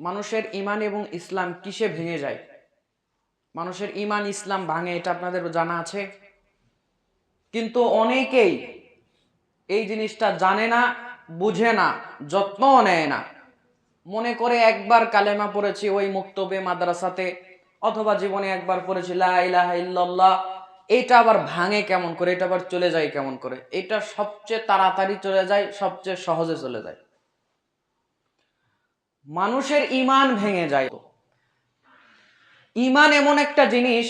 মানুষের ইমান এবং ইসলাম কিসে ভেঙে যায়? মানুষের ইমান ইসলাম ভাঙে, এটা আপনাদের জানা আছে। কিন্তু অনেকেই এই জিনিসটা জানে না, বুঝে না, যত্নও নেয় না। মনে করে একবার কালেমা পড়েছি ওই মুক্তবে মাদ্রাসাতে, অথবা জীবনে একবার পড়েছি, লা ইলাহা ইল্লাল্লাহ, এটা আবার ভাঙে কেমন করে? এটা আবার চলে যায় কেমন করে? এটা সবচেয়ে তাড়াতাড়ি চলে যায়, সবচেয়ে সহজে চলে যায়। মানুষের ইমান ভেঙে যায় ইমান এমন একটা জিনিস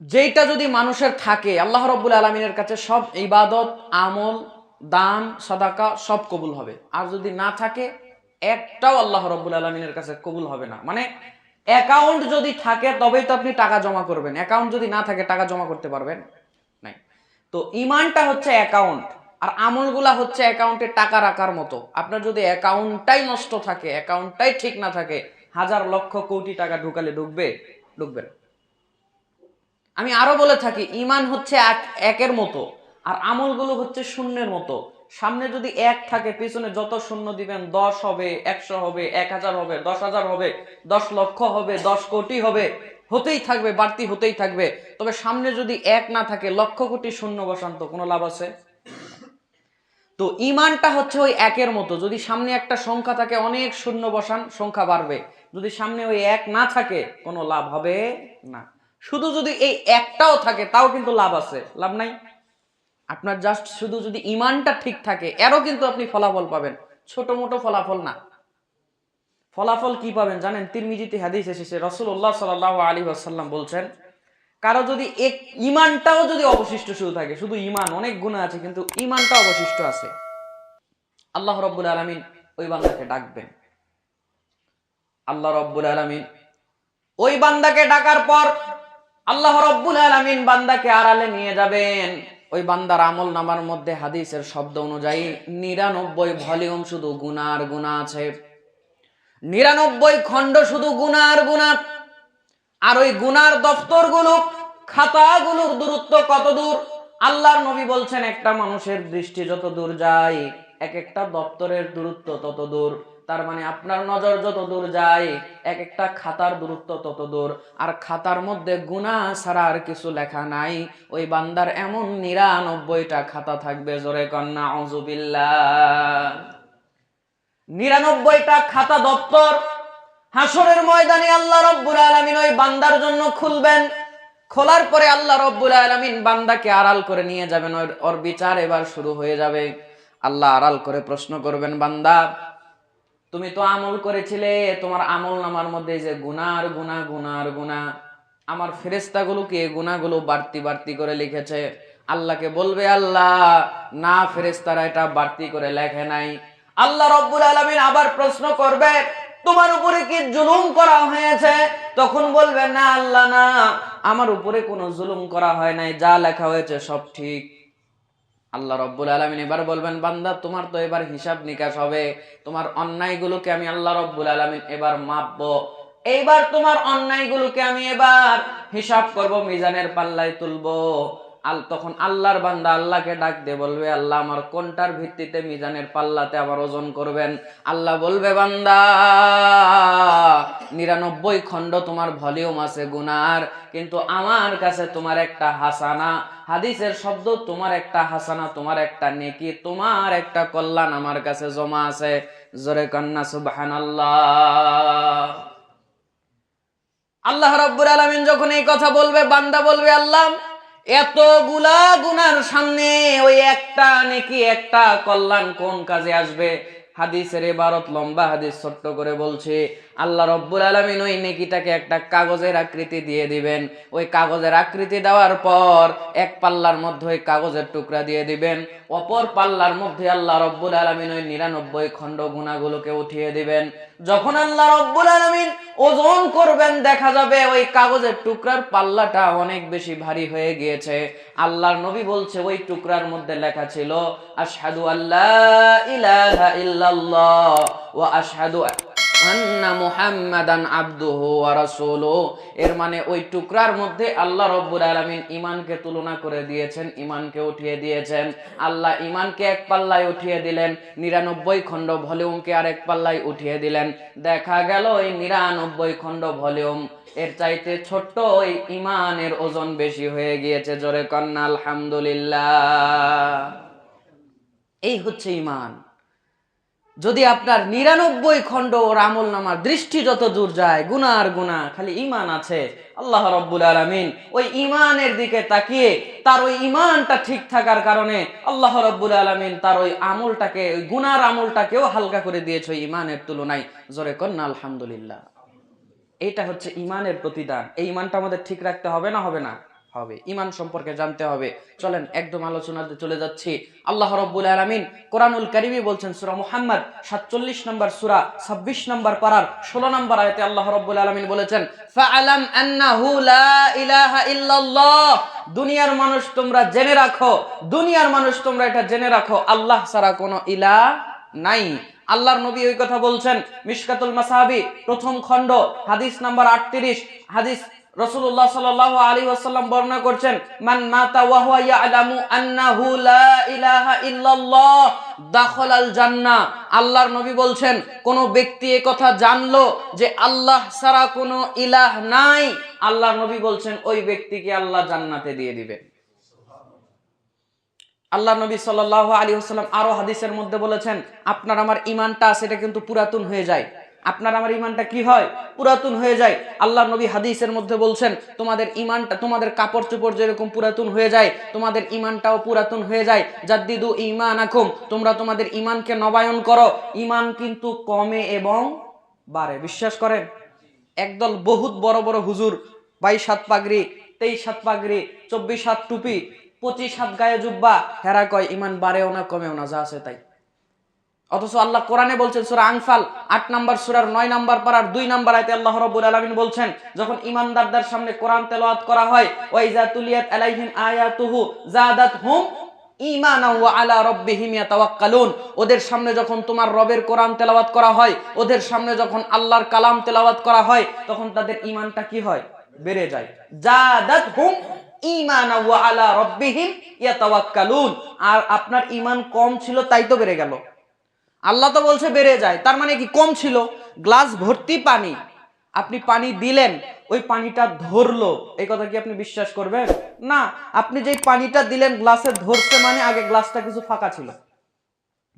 যেটা যদি মানুষের থাকে, আল্লাহ রব্বুল আলমিনের কাছে সব ইবাদত, আমল, দান, সাদাকা সব কবুল হবে। আর যদি না থাকে, একটাও আল্লাহ রব্বুল আলমিনের কাছে কবুল হবে না। মানে অ্যাকাউন্ট যদি থাকে, তবেই তো আপনি টাকা জমা করবেন। অ্যাকাউন্ট যদি না থাকে, টাকা জমা করতে পারবেন নাই। তো ইমানটা হচ্ছে অ্যাকাউন্ট। আর আমলগুলা হচ্ছে অ্যাকাউন্টে টাকা রাখার মতো। আপনার যদি অ্যাকাউন্টটাই নষ্ট থাকে, অ্যাকাউন্টটাই ঠিক না থাকে, হাজার লক্ষ কোটি টাকা ঢুকালে ঢুকবে ঢুকবে আমি আরও বলে থাকি, ইমান হচ্ছে এক, একের মতো, আর আমলগুলো হচ্ছে শূন্যের মতো। সামনে যদি এক থাকে, পিছনে যত শূন্য দিবেন, দশ হবে, একশো হবে, এক হাজার হবে, দশ হাজার হবে, দশ লক্ষ হবে, দশ কোটি হবে, হতেই থাকবে, বাড়তি হতেই থাকবে। তবে সামনে যদি এক না থাকে, লক্ষ কোটি শূন্য বসান্ত, কোনো লাভ আছে? তো ইমানটা হচ্ছে ওই একের মতো। যদি সামনে একটা সংখ্যা থাকে, অনেক শূন্য বসান, সংখ্যা বাড়বে। যদি সামনে ওই এক না থাকে, কোনো লাভ হবে না। শুধু যদি এই একটাও থাকে, তাও কিন্তু লাভ আছে। লাভ নাই? আপনার জাস্ট শুধু যদি ইমানটা ঠিক থাকে, এরও কিন্তু আপনি ফলাফল পাবেন। ছোট মোটো ফলাফল না। ফলাফল কি পাবেন জানেন? তিরমিজিতে হাদিস এসেছে। রসুল্লাহ সাল আলী আসাল্লাম বলছেন কারও যদি এক ইমানটাও যদি অবশিষ্ট শুধু থাকে, শুধু ইমান, অনেক গুণা আছে, কিন্তু ইমানটা অবশিষ্ট আছে। আল্লাহ রব্বুল আলমিন ওই বান্দাকে ডাকবেন। আল্লাহ রব্বুল আলমিন ওই বান্দাকে ডাকার পর আল্লাহ রব্বুল আলমিন বান্দাকে আড়ালে নিয়ে যাবেন। ওই বান্দার আমল নামার মধ্যে হাদিসের শব্দ অনুযায়ী নিরানব্বই ভলিউম শুধু গুনার গুণা আছে। নিরানব্বই খণ্ড শুধু গুনার গুণা। আর ওই গুনার দফতরগুলো খাতাগুলোর দূরত্ব কত দূর? আল্লাহর নবী বলছেন, একটা মানুষের দৃষ্টি যত দূর যায় এক একটা দপ্তরের দূরত্ব তত দূর। তার মানে আপনার নজর যত দূর যায় এক একটা খাতার দূরত্ব তত দূর। আর খাতার মধ্যে গুণা ছাড়া আর কিছু লেখা নাই। ওই বান্দার এমন নিরানব্বইটা খাতা থাকবে, জোরে কন্যা অজুবিল্লাহ নিরানব্বইটা খাতা দপ্তর হাসরের ময়দানে আল্লাহ রব্বুল আলমিন ওই বান্দার জন্য খুলবেন। খোলার পরে আল্লাহ রব্বুল আলমিন বান্দাকে আড়াল করে নিয়ে যাবেন। ওর বিচার এবার শুরু হয়ে যাবে। আল্লাহ আড়াল করে প্রশ্ন করবেন, বান্দা, তুমি তো আমল করেছিলে, তোমার আমল নামার মধ্যে যে গুনার গুনা গুনার গুনা, আমার ফেরেস্তাগুলোকে গুনাগুলো বাড়তি বাড়তি করে লিখেছে? আল্লাহকে বলবে, আল্লাহ, না ফেরেস্তারা এটা বাড়তি করে লেখে নাই। আল্লাহ রব্বুল আলমিন আবার প্রশ্ন করবে, তোমার উপরে কি জুলুম করা হয়েছে? তখন বলবে, না, আল্লাহ, না। আমার উপরে কোনো জুলুম করা হয় নাই। যা লেখা হয়েছে সব ঠিক। আল্লাহ রব্বুল আলমিন এবার বলবেন, বান্দা, তোমার তো এবার হিসাব নিকাশ হবে। তোমার অন্যায়গুলোকে আমি আল্লাহ রব্বুল আলমিন এবার মাপবো। এইবার তোমার অন্যায়গুলোকে আমি এবার হিসাব করব, মিজানের পাল্লায় তুলবো। আল তখন আল্লাহর বান্দা আল্লাহকে ডাক দিয়ে বলবে, আল্লাহ, আমার কোনটার ভিত্তিতে মিজানের পাল্লাতে আবার ওজন করবেন? আল্লাহ বলবে, বান্দা, নিরানব্বই খণ্ড তোমার ভলিউম আছে, গুনার। কিন্তু আমার কাছে তোমার একটা হাসানা। হাদিসের শব্দ, তোমার একটা হাসানা, তোমার একটা নেকি, তোমার একটা কল্যাণ আমার কাছে জমা আছে। জোরে কন্যা সুবহান আল্লাহ রব্বুর আলমিন যখন এই কথা বলবে, বান্দা বলবে, আল্লাহ এতগুলা গুনার সামনে ওই একটা নাকি একটা কল্যাণ কোন কাজে আসবে? হাদিসের এবারত লম্বা হাদিস ছোট্ট করে বলছে। আল্লাহ রব্বুল আলমিন ওই নেকিটাকে একটা কাগজের আকৃতি দিয়ে দিবেন। ওই কাগজের আকৃতি দেওয়ার পর এক পাল্লার মধ্যে ওই কাগজের টুকরা দিয়ে দিবেন। অপর পাল্লার মধ্যে আল্লাহ রব্বুল আলমিন ওই নিরানব্বই খণ্ড গুণাগুলোকে উঠিয়ে দিবেন। যখন আল্লাহ রব্বুল আলমিন ওজন করবেন, দেখা যাবে ওই কাগজের টুকরার পাল্লাটা অনেক বেশি ভারী হয়ে গিয়েছে। আল্লাহর নবী বলছে, ওই টুকরার মধ্যে লেখা ছিল, আশহাদু আল্লাহ ইলাহা ইল্লাল্লাহ ওয়া আশহাদু আন্না মুহাম্মাদান আবদুহু ওয়া রাসূলুহু এর মানে ওই টুকরার মধ্যে আল্লাহ রব্বুল আলামিন ঈমানকে তুলনা করে দিয়েছেন, ঈমানকে উঠিয়ে দিয়েছেন। আল্লাহ ঈমানকে এক পাল্লায় উঠিয়ে দিলেন, নিরানব্বই খণ্ড ভলিউমকে আরেক পাল্লায় উঠিয়ে দিলেন। দেখা গেল এই নিরানব্বই খণ্ড ভলিউম এর চাইতে ছোট্ট ওই ঈমানের ওজন বেশি হয়ে গিয়েছে, জোরে কন্যা আলহামদুলিল্লাহ। এই হচ্ছে ঈমান। যদি আপনার নিরানব্বই খণ্ড ওর আমল নামার দৃষ্টি যত দূর যায়, গুনার গুণা খালি ইমান আছে। আল্লাহ রব্বুল আলমিন ওই ইমানের দিকে তাকিয়ে তার ওই ইমানটা ঠিক থাকার কারণে আল্লাহ রব্বুল আলমিন তার ওই আমলটাকে, ওই গুনার আমলটাকেও হালকা করে দিয়েছে ওই ইমানের তুলনায়। জোরে কন্যা, আলহামদুলিল্লাহ। এইটা হচ্ছে ইমানের প্রতিদান। এই ইমানটা আমাদের ঠিক রাখতে হবে না হবে না? হবে। ইমান সম্পর্কে জানতে হবে। চলেন, একদম আলোচনাতে চলে যাচ্ছি। আল্লাহ রব্বুল আলামিন কোরআনুল কারিমে বলছেন, সূরা মুহাম্মদ 47 নম্বর সুরা, ছাব্বিশ নম্বর পারার 16 নম্বর আয়াতে আল্লাহ রব্বুল আলামিন বলেছেন দুনিয়ার মানুষ তোমরা জেনে রাখো, দুনিয়ার মানুষ তোমরা এটা জেনে রাখো, আল্লাহ ছাড়া কোনো ইলাহ নাই। আল্লাহর নবী ওই কথা বলছেন, মিশকাতুল মাসাহাবি প্রথম খণ্ড, হাদিস নাম্বার আটত্রিশ, হাদিস রসুল্লাহ সাল আলী ওয়াসাল্লাম বর্ণনা করছেন, মান মাতা জান্নাহ। আল্লাহর নবী বলছেন, কোন ব্যক্তি কথা জানলো যে আল্লাহ ছাড়া কোনো ইলাহ নাই? আল্লাহর নবী বলছেন, ওই ব্যক্তিকে আল্লাহ জান্নাতে দিয়ে দিবেন আল্লাহ নবী সাল্লাহ আলী হাসাল্লাম আরও হাদিসের মধ্যে বলেছেন, আপনার আমার ইমানটা সেটা কিন্তু পুরাতন হয়ে যায়। আপনার আমার ইমানটা কি হয়? পুরাতন হয়ে যায়। আল্লাহ নবী হাদিসের মধ্যে বলছেন, তোমাদের ইমানটা তোমাদের কাপড় চোপড় যেরকম পুরাতন হয়ে যায়, তোমাদের ইমানটাও পুরাতন হয়ে যায়। জাদ্দিদু ইমান আকুম তোমরা তোমাদের ইমানকে নবায়ন করো। ইমান কিন্তু কমে এবং বাড়ে। বিশ্বাস করেন? একদল বহুত বড় বড় হুজুর, বাইশ হাত পাগড়ি, তেইশ হাত পাগড়ি, চব্বিশ হাত টুপি, পঁচিশ হাত গায়ে জুব্বা, হেরা কয় ইমান বাড়েও না, কমেও না, যা আছে তাই। অথচ আল্লাহ কোরআনে বলছেন, সুরা আংফাল আট নাম্বার সুরার নয় নাম্বার পারার দুই নাম্বার আয়তে আল্লাহ রব্বুল আলামিন বলছেন, যখন ইমানদারদের সামনে কোরআন তেলাওয়াত করা হয়, ওয়াইজা তুলিয়াত আলাইহিম আয়াতুহু জাদাত হুম ওদের সামনে যখন তোমার রবের কোরআন তেলাওয়াত করা হয়, ওদের সামনে যখন আল্লাহর কালাম তেলাওয়াত করা হয়, তখন তাদের ঈমানটা কি হয়? বেড়ে যায়। জাদাত হুম আলা রাব্বিহিম ইয়াতাওয়াক্কালুন। আর আপনার ইমান কম ছিল, তাই তো বেড়ে গেল। আল্লাহ তো বলছে বেড়ে যায়। তার মানে কি কম ছিল? গ্লাস ভর্তি পানি। আপনি পানি দিলেন, ওই পানিটা ধরলো। এই কথা কি আপনি বিশ্বাস করবেন? না, আপনি যেই পানিটা দিলেন, গ্লাসে ধরছে মানে আগে গ্লাসটা কিছু ফাঁকা ছিল।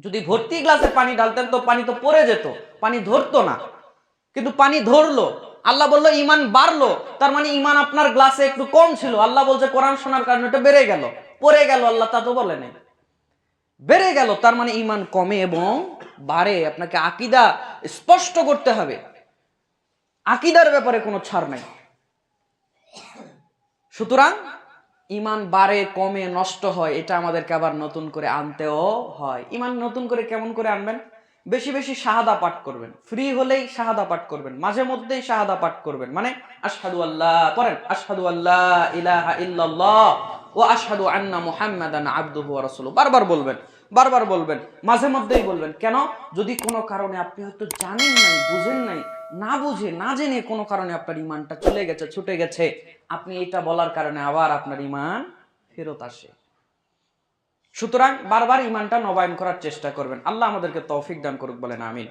যদি ভর্তি গ্লাসে পানি ঢালতেন, তো পানি তো পড়ে যেত। পানি ধরতো না। কিন্তু পানি ধরলো। আল্লাহ বলল ইমান বাড়লো। তার মানে ইমান আপনার গ্লাসে একটু কম ছিল। আল্লাহ বলছে, কোরআন শোনার কারণে এটা বেড়ে গেল। পড়ে গেল, আল্লাহ তা তো বলে নেই। বেড়ে গেল, তার মানে ইমান কমে এবং বাড়ে। আপনাকে আকিদা স্পষ্ট করতে হবে। আকিদার ব্যাপারে কোনো ছাড় নাই। সুতরাং ইমান বাড়ে, কমে, নষ্ট হয়, এটা আমাদেরকে আবার নতুন করে আনতেও হয়। ইমান নতুন করে কেমন করে আনবেন? বেশি বেশি শাহাদা পাঠ করবেন। ফ্রি হলেই শাহাদা পাঠ করবেন। মাঝে মধ্যেই শাহাদা পাঠ করবেন। মানে আশহাদু আল্লাহ, পড়েন, আশহাদু আল্লাহ, ইলাহা ইল্লাল্লাহ। ও আশহাদু আন্না মুহাম্মাদান আবদুহু ওয়া রাসূলুহু। বারবার বলবেন বারবার বলবেন, মাঝে মধ্যেই বলবেন, কেন? যদি কোনো কারণে আপনি হয়তো জানেন নাই, বুঝেন নাই, না বুঝে, না জেনে কোনো কারণে আপনার ইমানটা চলে গেছে, ছুটে গেছে, আপনি এটা বলার কারণে আবার আপনার ইমান ফেরত আসে। সুতরাং বারবার ইমানটা নবায়ন করার চেষ্টা করবেন। আল্লাহ আমাদেরকে তৌফিক দান করুক, বলেন আমিন।